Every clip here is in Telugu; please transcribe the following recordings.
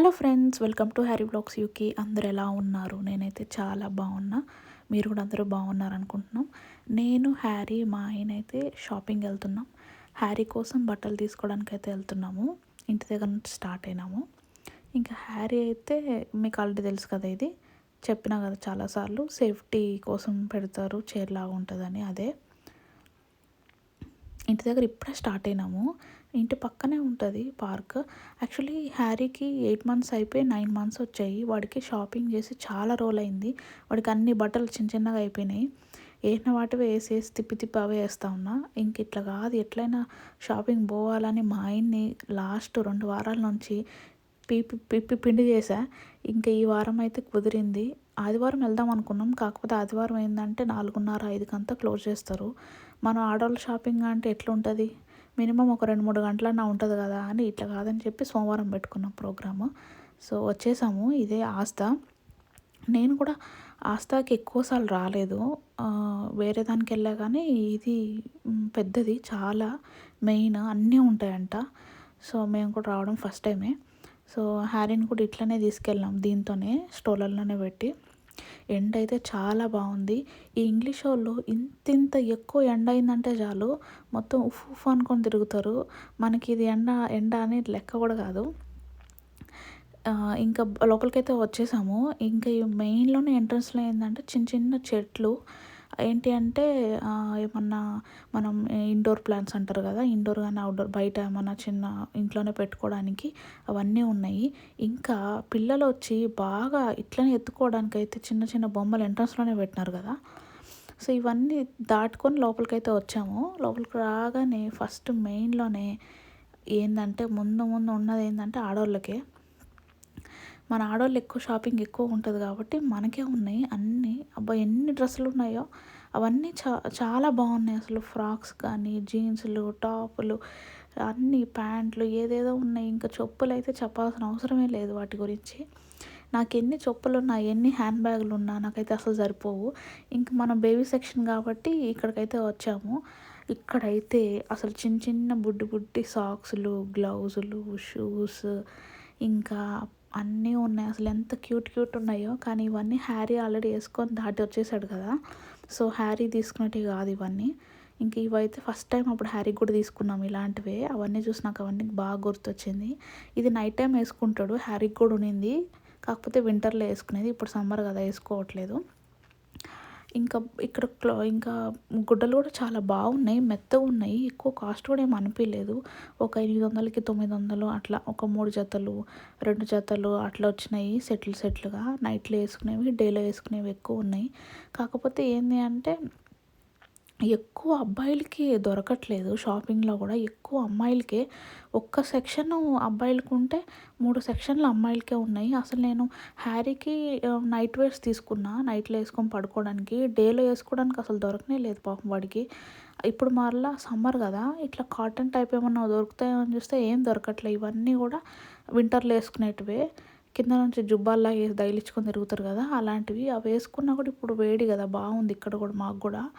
Hello friends welcome to Harry blogs యూకి అందరు ఎలా ఉన్నారు? నేనైతే చాలా బాగున్నా. మీరు కూడా అందరూ బాగున్నారు అనుకుంటున్నాం నేను హ్యారీ మా ఆయన అయితే షాపింగ్ వెళ్తున్నాం. హ్యారీ కోసం బట్టలు తీసుకోవడానికి అయితే వెళ్తున్నాము. ఇంటి దగ్గర నుంచి స్టార్ట్ అయినాము. ఇంకా హ్యారీ అయితే మీకు ఆల్రెడీ తెలుసు కదా ఇది? చెప్పినా కదా చాలాసార్లు సేఫ్టీ కోసం పెడతారు చైర్ లాగా ఉంటుందని అదే. ఇంటి దగ్గర ఇప్పుడే స్టార్ట్ అయినాము. ఇంటి పక్కనే ఉంటుంది పార్క్. యాక్చువల్లీ హ్యారీకి ఎయిట్ మంత్స్ అయిపోయి నైన్ మంత్స్ వచ్చాయి. వాడికి షాపింగ్ చేసి చాలా రోజులు అయింది వాడికి అన్ని బట్టలు చిన్న చిన్నగా అయిపోయినాయి. వేసిన వాటివి వేసేసి తిప్పి తిప్పి అవే వేస్తా ఉన్నా. ఇంక ఇట్లా కాదు ఎట్లయినా షాపింగ్ పోవాలని మా ఆయన్ని లాస్ట్ రెండు వారాల నుంచి పిపి పిప్పి పిండి చేశా. ఇంకా ఈ వారం అయితే కుదిరింది. ఆదివారం వెళ్దాం అనుకున్నాం. కాకపోతే ఆదివారం ఏంటంటే నాలుగున్నర ఐదుకంతా క్లోజ్ చేస్తారు. మనం ఆడవాళ్ళ షాపింగ్ అంటే ఎట్లా ఉంటుంది మినిమం ఒక రెండు మూడు గంటలన్నా ఉంటుంది కదా అని ఇట్లా కాదని చెప్పి సోమవారం పెట్టుకున్నాం ప్రోగ్రాము. సో వచ్చేసాము. ఇదే ఆస్థ. నేను కూడా ఆస్థాకి ఎక్కువసార్లు రాలేదు. వేరే దానికి వెళ్ళా కానీ ఇది పెద్దది చాలా మెయిన్ అన్నీ ఉంటాయంట. సో మేము కూడా రావడం ఫస్ట్ టైమే. సో హ్యారీని కూడా ఇట్లనే తీసుకెళ్ళాం దీంతోనే స్టోలర్లోనే పెట్టి. ఎండ అయితే చాలా బాగుంది. ఈ ఇంగ్లీష్ వాళ్ళు ఇంత ఇంత ఎక్కువ ఎండ అయిందంటే చాలు మొత్తం ఉఫ్ ఉఫ్ అనుకొని తిరుగుతారు. మనకి ఇది ఎండ ఎండ అని లెక్క కూడా కాదు. ఇంకా లోపలికైతే వచ్చేసాము. ఇంకా ఈ మెయిన్లోనే ఎంట్రన్స్లో ఏంటంటే చిన్న చిన్న చెట్లు ఏంటి అంటే ఏమన్నా మనం ఇండోర్ ప్లాంట్స్ అంటారు కదా ఇండోర్ కానీ అవుట్డోర్ బయట ఏమన్నా చిన్న ఇంట్లోనే పెట్టుకోవడానికి అవన్నీ ఉన్నాయి. ఇంకా పిల్లలు వచ్చి బాగా ఇట్లనే ఎత్తుకోవడానికి అయితే చిన్న చిన్న బొమ్మలు ఎంట్రన్స్లోనే పెట్టినారు కదా. సో ఇవన్నీ దాటుకొని లోపలికైతే వచ్చాము. లోపలికి రాగానే ఫస్ట్ మెయిన్లోనే ఏంటంటే ముందు ముందు ఉన్నది ఏంటంటే ఆడవాళ్ళకే మన ఆడవాళ్ళు ఎక్కువ షాపింగ్ ఎక్కువ ఉంటుంది కాబట్టి మనకే ఉన్నాయి అన్నీ. అబ్బా ఎన్ని డ్రెస్సులు ఉన్నాయో అవన్నీ చా చాలా బాగున్నాయి అసలు. ఫ్రాక్స్ కానీ జీన్స్లు టాపులు అన్నీ ప్యాంట్లు ఏదేదో ఉన్నాయి. ఇంకా చెప్పులు అయితే చెప్పాల్సిన అవసరమే లేదు వాటి గురించి. నాకు ఎన్ని చెప్పులు ఉన్నా ఎన్ని హ్యాండ్ బ్యాగులు ఉన్నా నాకైతే అసలు సరిపోవు. ఇంకా మనం బేబీ సెక్షన్ కాబట్టి ఇక్కడికైతే వచ్చాము. ఇక్కడైతే అసలు చిన్న చిన్న బుడ్డి బుడ్డి సాక్స్లు గ్లౌజులు షూస్ ఇంకా అన్నీ ఉన్నాయి. అసలు ఎంత క్యూట్ క్యూట్ ఉన్నాయో. కానీ ఇవన్నీ హ్యారీ ఆల్రెడీ వేసుకొని దాటి వచ్చేసాడు కదా. సో హ్యారీ తీసుకున్నట్టు కాదు ఇవన్నీ. ఇంక ఇవైతే ఫస్ట్ టైం అప్పుడు హ్యారీ కూడా తీసుకున్నాం ఇలాంటివే. అవన్నీ చూసి నాకు అవన్నీ బాగా గుర్తొచ్చింది. ఇది నైట్ టైం వేసుకుంటాడు. హ్యారీకి కూడా ఉనింది. కాకపోతే వింటర్లో వేసుకునేది. ఇప్పుడు సమ్మర్ కదా వేసుకోవట్లేదు. ఇంకా ఇక్కడ క్లా ఇంకా గుడ్డలు కూడా చాలా బాగున్నాయి మెత్తగా ఉన్నాయి. ఎక్కువ కాస్ట్ కూడా ఏమి అనిపించలేదు ఒక ఎనిమిది వందలకి తొమ్మిది వందలు అట్లా ఒక మూడు జతలు రెండు జతలు అట్లా వచ్చినాయి సెట్లు సెట్లుగా. నైట్లో వేసుకునేవి డేలో వేసుకునేవి ఎక్కువ ఉన్నాయి. కాకపోతే ఏంటి అంటే ఎక్కువ అబ్బాయిలకి దొరకట్లేదు. షాపింగ్లో కూడా ఎక్కువ అమ్మాయిలకే. ఒక్క సెక్షన్ అబ్బాయిలకు ఉంటే మూడు సెక్షన్లు అమ్మాయిలకే ఉన్నాయి. అసలు నేను హ్యారీకి నైట్ వేర్స్ తీసుకున్నా. నైట్లో వేసుకొని పడుకోవడానికి. డేలో వేసుకోవడానికి అసలు దొరకనే లేదు పాపం వాడికి. ఇప్పుడు మరలా సమ్మర్ కదా. ఇట్లా కాటన్ టైప్ ఏమన్నా దొరుకుతాయని చూస్తే ఏం దొరకట్లేదు ఇవన్నీ కూడా వింటర్లో వేసుకునేటివే. కింద నుంచి జుబ్బాల్లా వేసి దైలించుకొని తిరుగుతారు కదా. అలాంటివి. అవి వేసుకున్నా కూడా ఇప్పుడు వేడి కదా. బాగుంది ఇక్కడ కూడా మాకు కూడా.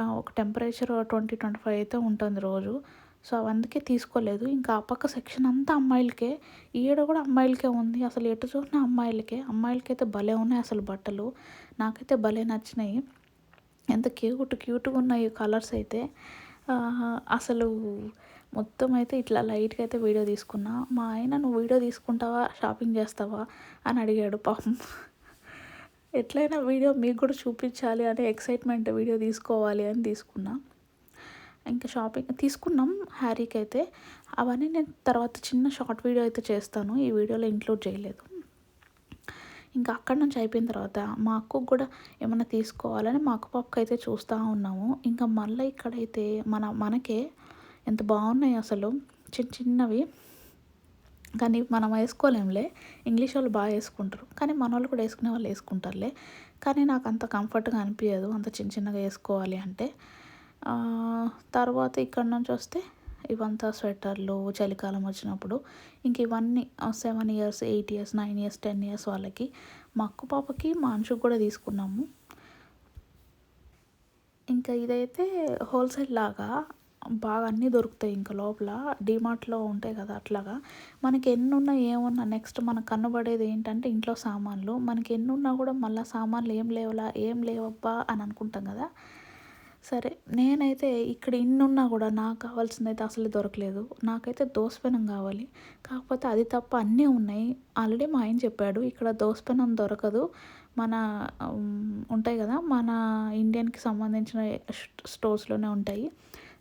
ఒక టెంపరేచర్ ట్వంటీ ట్వంటీ ఫైవ్ అయితే ఉంటుంది రోజు. సో అందుకే తీసుకోలేదు. ఇంకా ఆ పక్క సెక్షన్ అంతా అమ్మాయిలకే. ఈడ కూడా అమ్మాయిలకే ఉంది. అసలు ఎటు చూసిన అమ్మాయిలకే. అమ్మాయిలకైతే భలే ఉన్నాయి అసలు బట్టలు. నాకైతే భలే నచ్చినాయి. ఎంత క్యూట్ క్యూట్గా ఉన్నాయి కలర్స్ అయితే. అసలు మొత్తం అయితే ఇట్లా లైట్గా అయితే వీడియో తీసుకున్నా. మా ఆయన నువ్వు వీడియో తీసుకుంటావా? షాపింగ్ చేస్తావా? అని అడిగాడు పాపం. ఎట్లయినా వీడియో మీకు కూడా చూపించాలి అనే ఎక్సైట్మెంట్ వీడియో తీసుకోవాలి అని తీసుకున్నా. ఇంకా షాపింగ్ తీసుకున్నాం హ్యారీకి అయితే. అవన్నీ నేను తర్వాత చిన్న షార్ట్ వీడియో అయితే చేస్తాను. ఈ వీడియోలో ఇంక్లూడ్ చేయలేదు. ఇంకా అక్కడ నుంచి అయిపోయిన తర్వాత మా అక్కకు కూడా ఏమైనా తీసుకోవాలని మా అక్క పప్పుకి అయితే చూస్తూ ఉన్నాము. ఇంకా మళ్ళీ ఇక్కడైతే మన మనకే ఎంత బాగున్నాయి అసలు. చిన్న చిన్నవి. కానీ మనం వేసుకోలేంలే. ఇంగ్లీష్ వాళ్ళు బాగా వేసుకుంటారు. కానీ మన వాళ్ళు కూడా వేసుకునే వాళ్ళు వేసుకుంటారులే. కానీ నాకు అంత కంఫర్ట్గా అనిపించదు అంత చిన్న చిన్నగా వేసుకోవాలి అంటే. తర్వాత ఇక్కడ నుంచి వస్తే ఇవంతా స్వెటర్లు చలికాలం వచ్చినప్పుడు ఇంక ఇవన్నీ seven years eight years nine years ten years వాళ్ళకి మా అక్క పాపకి మా అంశుకు కూడా తీసుకున్నాము. ఇంకా ఇదైతే హోల్సేల్ లాగా బాగా అన్నీ దొరుకుతాయి ఇంకా లోపల. డీమార్ట్లో ఉంటాయి కదా అట్లాగా. మనకి ఎన్నున్నా ఏమున్నా నెక్స్ట్ మనకు కనబడేది ఏంటంటే ఇంట్లో సామాన్లు. మనకి ఎన్నున్నా కూడా మళ్ళీ సామాన్లు ఏం లేవులా ఏం లేవబ్బా అని అనుకుంటాం కదా. సరే నేనైతే ఇక్కడ ఇన్నున్నా కూడా నాకు కావాల్సింది అయితే అసలు దొరకలేదు. నాకైతే దోసపెనం కావాలి. కాకపోతే అది తప్ప అన్నీ ఉన్నాయి. ఆల్రెడీ మా ఆయన చెప్పాడు ఇక్కడ దోసపెనం దొరకదు. మన ఉంటాయి కదా మన ఇండియన్కి సంబంధించిన స్టోర్స్లోనే ఉంటాయి.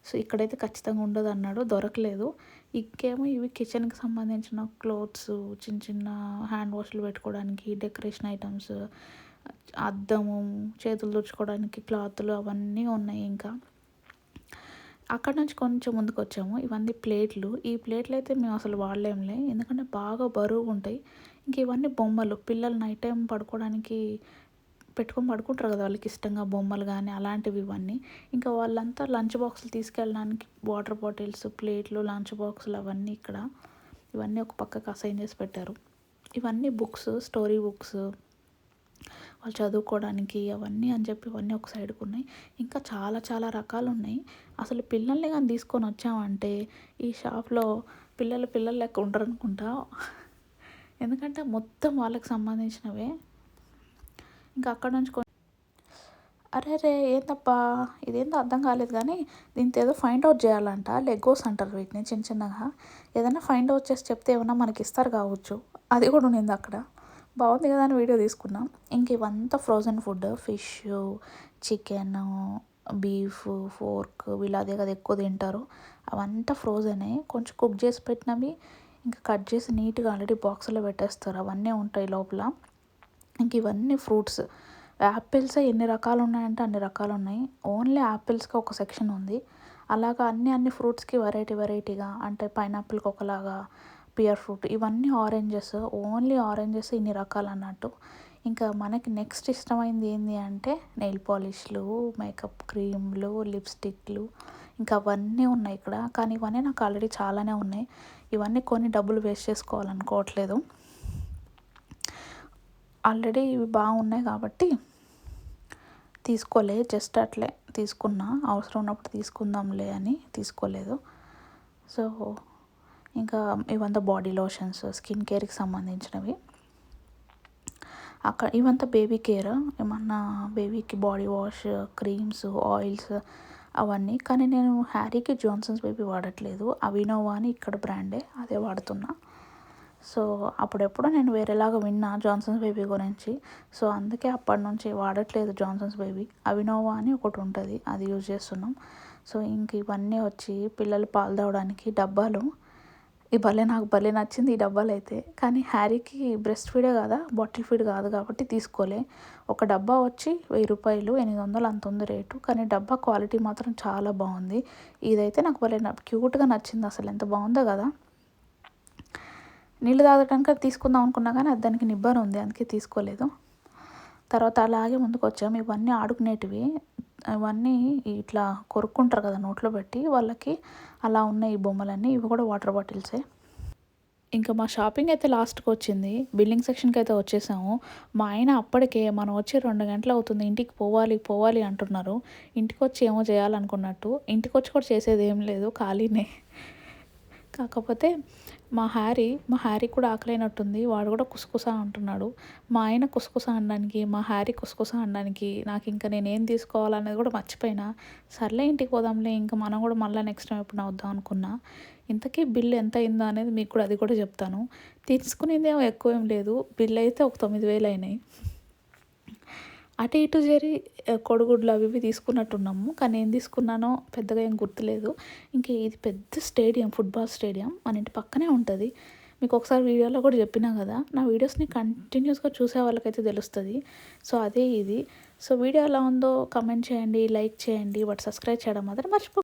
సో ఇక్కడైతే ఖచ్చితంగా ఉండదు అన్నాడు. దొరకలేదు. ఇంకేమో ఇవి కిచెన్కి సంబంధించిన క్లోత్స్ చిన్న చిన్న హ్యాండ్ వాష్లు పెట్టుకోవడానికి డెకరేషన్ ఐటమ్స్ అద్దము చేతులు తుడుచుకోవడానికి క్లాతులు అవన్నీ ఉన్నాయి ఇంకా. అక్కడ నుంచి కొంచెం ముందుకు వచ్చాము. ఇవన్నీ ప్లేట్లు ఈ ప్లేట్లు అయితే మేము అసలు వాడలేంలే ఎందుకంటే బాగా బరువు ఉంటాయి. ఇంక ఇవన్నీ బొమ్మలు. పిల్లలు నైట్ టైం పడుకోవడానికి పెట్టుకొని పడుకుంటారు కదా వాళ్ళకి ఇష్టంగా బొమ్మలు కానీ అలాంటివి ఇవన్నీ. ఇంకా వాళ్ళంతా లంచ్ బాక్సులు తీసుకెళ్ళడానికి వాటర్ బాటిల్స్ ప్లేట్లు లంచ్ బాక్సులు అవన్నీ ఇక్కడ. ఇవన్నీ ఒక పక్కకు అసైన్ చేసి పెట్టారు. ఇవన్నీ బుక్స్ స్టోరీ బుక్స్. వాళ్ళు చదువుకోవడానికి అవన్నీ అని చెప్పి ఇవన్నీ ఒక సైడ్కి ఉన్నాయి. ఇంకా చాలా చాలా రకాలు ఉన్నాయి. అసలు పిల్లల్ని కానీ తీసుకొని వచ్చామంటే ఈ షాప్లో పిల్లలు పిల్లలు లెక్క ఉండరు అనుకుంటా. ఎందుకంటే మొత్తం వాళ్ళకి సంబంధించినవే. ఇంకా అక్కడ నుంచి అరే రే ఏందప్పా ఇదేందో అర్థం కాలేదు కానీ దీంతో ఏదో ఫైండ్ అవుట్ చేయాలంట. లెగోస్ అంటారు వీటిని చిన్న చిన్నగా. ఏదైనా ఫైండ్ అవుట్ చేసి చెప్తే ఏమన్నా మనకి ఇస్తారు కావచ్చు. అది కూడా ఉండింది అక్కడ. బాగుంది కదా అని వీడియో తీసుకున్నాం. ఇంక ఇవంతా frozen food fish chicken beef pork వీళ్ళు అదే కదా ఎక్కువ తింటారు. అవంతా ఫ్రోజనే కొంచెం కుక్ చేసి పెట్టినవి. ఇంకా కట్ చేసి నీట్గా ఆల్రెడీ బాక్స్లో పెట్టేస్తారు. అవన్నీ ఉంటాయి లోపల. ఇంక ఇవన్నీ ఫ్రూట్స్. యాపిల్స్ ఎన్ని రకాలు ఉన్నాయంటే అన్ని రకాలు ఉన్నాయి ఓన్లీ యాపిల్స్కి ఒక సెక్షన్ ఉంది. అలాగా అన్ని అన్ని ఫ్రూట్స్కి వెరైటీ వెరైటీగా అంటే పైనాపిల్కి ఒకలాగా పియర్ ఫ్రూట్ ఇవన్నీ ఆరెంజెస్. ఓన్లీ ఆరెంజెస్ ఇన్ని రకాలు అన్నట్టు ఇంకా మనకి నెక్స్ట్ ఇష్టమైంది ఏంటి అంటే నెయిల్ పాలిష్లు మేకప్ క్రీమ్లు లిప్స్టిక్లు. ఇంకా అవన్నీ ఉన్నాయి ఇక్కడ. కానీ ఇవన్నీ నాకు ఆల్రెడీ చాలానే ఉన్నాయి. ఇవన్నీ కొన్ని డబ్బులు వేస్ట్ చేసుకోవాలనుకోవట్లేదు. ఆల్రెడీ ఇవి బాగున్నాయి కాబట్టి తీసుకోలే జస్ట్ అట్లే తీసుకున్నా. అవసరం ఉన్నప్పుడు తీసుకుందాంలే అని తీసుకోలేదు. సో ఇంకా ఇవంతా బాడీ లోషన్స్ స్కిన్ కేర్కి సంబంధించినవి. అక్కడ ఇవంతా బేబీ కేర్ ఏమన్నా బేబీకి బాడీ వాష్ క్రీమ్స్ ఆయిల్స్ అవన్నీ. కానీ నేను హ్యారీకి జాన్సన్స్ బేబీ వాడట్లేదు. అవినోవా అని ఇక్కడ బ్రాండే అదే వాడుతున్నా. సో అప్పుడెప్పుడు నేను వేరేలాగా విన్నా జాన్సన్స్ బేబీ గురించి. సో అందుకే అప్పటి నుంచి వాడట్లేదు జాన్సన్స్ బేబీ. అవినోవా అని ఒకటి ఉంటుంది అది యూజ్ చేస్తున్నాం. సో ఇంక ఇవన్నీ వచ్చి పిల్లలు పాలు తాగడానికి డబ్బాలు. ఈ భలే నాకు భలే నచ్చింది ఈ డబ్బాలు అయితే కానీ హ్యారీకి బ్రెస్ట్ ఫీడే కదా బాటిల్ ఫీడ్ కాదు కాబట్టి తీసుకోలే. ఒక డబ్బా వచ్చి వెయ్యి రూపాయలు ఎనిమిది వందలు అంత ఉంది రేటు. కానీ డబ్బా క్వాలిటీ మాత్రం చాలా బాగుంది. ఇదైతే నాకు భలే క్యూట్గా నచ్చింది అసలు. ఎంత బాగుందో కదా. నీళ్ళు తాగడానికి తీసుకుందాం అనుకున్నా కానీ అది దానికి నిబ్బరం ఉంది అందుకే తీసుకోలేదు. తర్వాత అలాగే ముందుకు వచ్చాము. ఇవన్నీ ఆడుకునేటివి. ఇవన్నీ ఇట్లా కొరుక్కుంటారు కదా నోట్లో పెట్టి వాళ్ళకి అలా ఉన్నాయి ఈ బొమ్మలన్నీ. ఇవి కూడా వాటర్ బాటిల్సే. ఇంకా మా షాపింగ్ అయితే లాస్ట్కి వచ్చింది. బిల్డింగ్ సెక్షన్కి అయితే వచ్చేసాము. మా ఆయన అప్పటికే మనం వచ్చి రెండు గంటలు అవుతుంది ఇంటికి పోవాలి పోవాలి అంటున్నారు. ఇంటికి వచ్చి ఏమో చేయాలనుకున్నట్టు. ఇంటికి వచ్చి కూడా చేసేది ఏం లేదు ఖాళీనే. కాకపోతే మా హ్యారీ మా హ్యారీ కూడా ఆకలైనట్టుంది. వాడు కూడా కుసకుస అంటున్నాడు. మా ఆయన కుసకుస అనడానికి మా హ్యారీ కుసకుస అనడానికి నాకు ఇంకా నేను ఏం తీసుకోవాలనేది కూడా మర్చిపోయినా. సర్లే ఇంటికి పోదాంలే ఇంకా మనం కూడా మళ్ళీ నెక్స్ట్ టైం ఎప్పుడు వద్దాం అనుకున్నా. ఇంతకీ బిల్ ఎంత అయిందో అనేది మీకు కూడా అది కూడా చెప్తాను. తీసుకునేదేమో ఎక్కువ ఏం లేదు. బిల్ అయితే ఒక తొమ్మిది వేలు అయినాయి. అటు ఇటు చేరి కొడుగుడ్లు అవి ఇవి తీసుకున్నట్టున్నాము. కానీ ఏం తీసుకున్నానో పెద్దగా ఏం గుర్తులేదు. ఇంకా ఇది పెద్ద స్టేడియం ఫుట్బాల్ స్టేడియం మన ఇంటి పక్కనే ఉంటుంది. మీకు ఒకసారి వీడియోలో కూడా చెప్పినా కదా నా వీడియోస్ని కంటిన్యూస్గా చూసే వాళ్ళకైతే తెలుస్తుంది. సో అదే ఇది. సో వీడియో ఎలా ఉందో కమెంట్ చేయండి లైక్ చేయండి వాటి సబ్స్క్రైబ్ చేయడం మాత్రం మర్చిపో